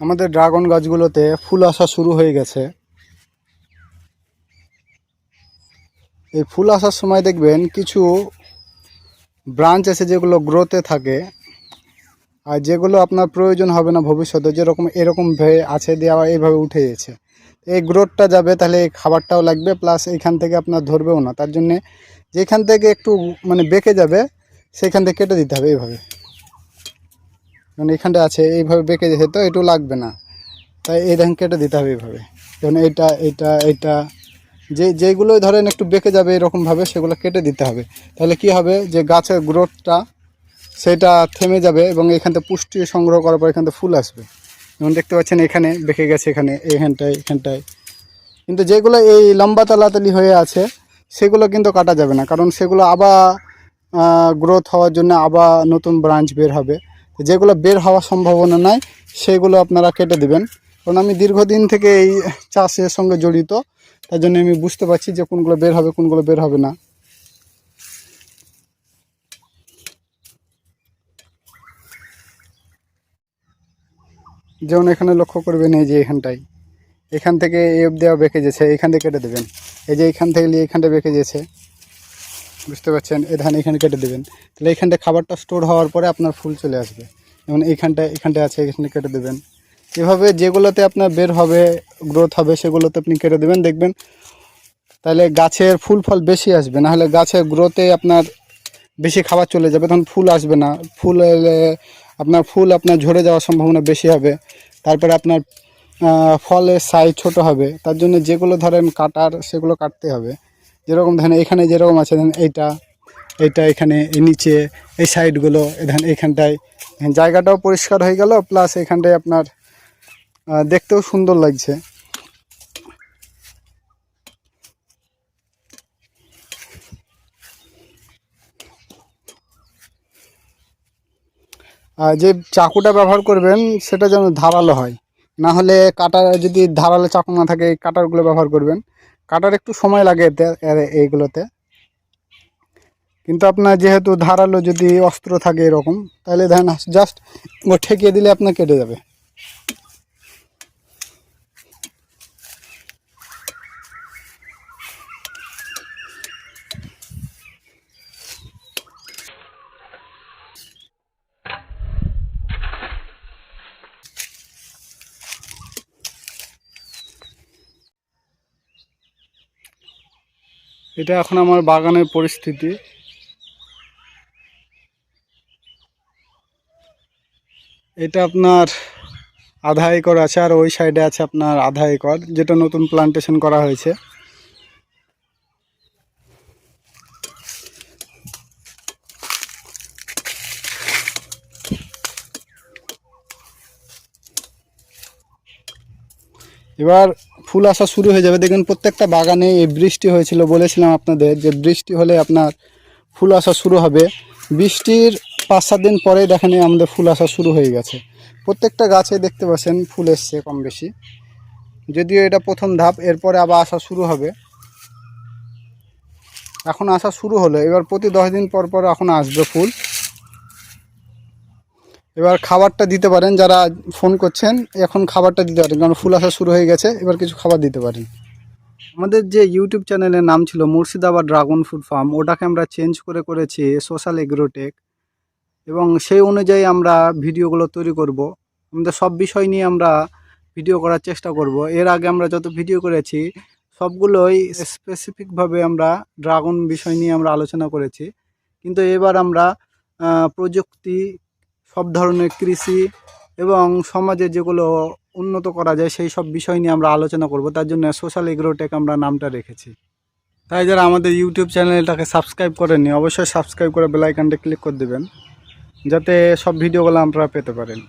আমাদের ড্রাগন গাছগুলোতে ফুল আসা শুরু হয়ে গেছে। এই ফুল আসার সময় দেখবেন কিছু ব্রাঞ্চ আছে যেগুলো গ্রোতে থাকে, আর যেগুলো আপনার প্রয়োজন হবে না ভবিষ্যতে, যেরকম এরকম আছে দেওয়া এইভাবে উঠে গেছে। এই গ্রোথটা যাবে, তাহলে এই খাবারটাও লাগবে, প্লাস এইখান থেকে আপনার ধরবেও না। তার জন্যে যেখান থেকে একটু মানে বেঁকে যাবে, সেখান থেকে কেটে দিতে হবে এইভাবে। মানে এখানটা আছে, এইভাবে বেঁকে যেতে তো একটু লাগবে না। তাই এই দেখেন কেটে দিতে হবে এইভাবে। যেমন এইটা এইটা এইটা যে, যেগুলোই ধরেন একটু বেঁকে যাবে এরকমভাবে, সেগুলো কেটে দিতে হবে। তাহলে কি হবে যে গাছের গ্রোথটা সেটা থেমে যাবে এবং এখান থেকে পুষ্টি সংগ্রহ করার পর এখান থেকে ফুল আসবে। যেমন দেখতে পাচ্ছেন এখানে বেঁকে গেছে, এখানে, এখানটায় এখানটায়। কিন্তু যেগুলো এই লম্বা তালাতালি হয়ে আছে, সেগুলো কিন্তু কাটা যাবে না। কারণ সেগুলো আবার গ্রোথ হওয়ার জন্য আবার নতুন ব্রাঞ্চ বের হবে। যেগুলো বের হওয়ার সম্ভাবনা নাই, সেগুলো আপনারা কেটে দেবেন। কারণ আমি দীর্ঘদিন থেকে এই চাষের সঙ্গে জড়িত তার জন্য আমি বুঝতে পারছি যে কোনগুলো বের হবে, কোনগুলো বের হবে না। যেমন এখানে লক্ষ্য করবেন এই যে এখানটায় এখান থেকে অব্দি আবার বেঁকে যেছে এখান থেকে কেটে দেবেন। এই যে এখান থেকে নিয়ে বেঁকে যেছে বুঝতে পারছেন? এ ধান এখানে কেটে দেবেন। তাহলে এখানটা খাবারটা স্টোর হওয়ার পরে আপনার ফুল চলে আসবে। যেমন এইখানটা এখানটা আছে, এখানে কেটে দেবেন। এভাবে যেগুলোতে আপনার বের হবে গ্রোথ হবে, সেগুলোতে আপনি কেটে দেবেন। দেখবেন তাহলে গাছের ফুল ফল বেশি আসবে। না হলে গাছের গ্রোথে আপনার বেশি খাবার চলে যাবে। তখন ফুল আসবে না। ফুল আপনার ফুল আপনার ঝরে যাওয়ার সম্ভাবনা বেশি হবে। তারপরে আপনার ফলের সাইজ ছোট হবে। তার জন্য যেগুলো ধরেন কাটার, সেগুলো কাটতে হবে। যেরকম ধরেন এখানে যেরকম আছে ধরেন এইটা এইটা এখানে, এই নিচে, এই সাইডগুলো ধরেন এইখানটায়। জায়গাটাও পরিষ্কার হয়ে গেল, প্লাস এখানটায় আপনার দেখতেও সুন্দর লাগছে। যে চাকুটা ব্যবহার করবেন, সেটা যেন ধারালো হয়। না হলে কাটার, যদি ধারালো চাকু না থাকে কাটারগুলো ব্যবহার করবেন। কাটার একটু সময় লাগে এতে এইগুলোতে। কিন্তু আপনার যেহেতু ধারালো যদি অস্ত্র থাকে এরকম, তাহলে ধরেন জাস্ট ঠেকিয়ে দিলে আপনার কেটে যাবে। এটা এখন আমার বাগানের পরিস্থিতি। এটা আপনার আধা একর আছে আর ওই সাইডে আছে আপনার আধা একর, যেটা নতুন প্লান্টেশন করা হয়েছে। এবার ফুল আসা শুরু হয়ে যাবে। দেখবেন প্রত্যেকটা বাগানে এই বৃষ্টি হয়েছিল বলেছিলাম আপনাদের যে বৃষ্টি হলে আপনার ফুল আসা শুরু হবে। বৃষ্টির পাঁচ সাত দিন পরেই দেখেন আমাদের ফুল আসা শুরু হয়ে গেছে। প্রত্যেকটা গাছে দেখতে পাচ্ছেন ফুল এসছে কম বেশি। যদিও এটা প্রথম ধাপ, এরপরে আবার আসা শুরু হবে। এখন আসা শুরু হলো। এবার প্রতি দশ দিন পর পর এখন আসবে ফুল। এবার খাবারটা দিতে পারেন যারা ফোন করছেন, এখন খাবারটা দিতে পারেন, কারণ ফুল আসা শুরু হয়ে গেছে, এবার কিছু খাবার দিতে পারেন। আমাদের যে ইউটিউব চ্যানেলের নাম ছিল মুর্শিদাবাদ ড্রাগন ফুড ফার্ম, ওটাকে আমরা চেঞ্জ করে করেছি সোশ্যাল এগ্রোটেক এবং সেই অনুযায়ী আমরা ভিডিওগুলো তৈরি করব। আমাদের সব বিষয় নিয়ে আমরা ভিডিও করার চেষ্টা করব। এর আগে আমরা যত ভিডিও করেছি, সবগুলোই স্পেসিফিকভাবে আমরা ড্রাগন বিষয় নিয়ে আমরা আলোচনা করেছি। কিন্তু এবার আমরা প্রযুক্তি সব ধরনের কৃষি এবং সমাজে যেগুলো উন্নত করা যায়, সেই সব বিষয় নিয়ে আমরা আলোচনা করব। তার জন্য সোশ্যাল এগ্রোটেক আমরা নামটা রেখেছি। তাই যারা আমাদের ইউটিউব চ্যানেলটাকে সাবস্ক্রাইব করেননি, অবশ্যই সাবস্ক্রাইব করে বেলাইকানটা ক্লিক করে দেবেন, যাতে সব ভিডিওগুলো আপনারা পেতে পারেন।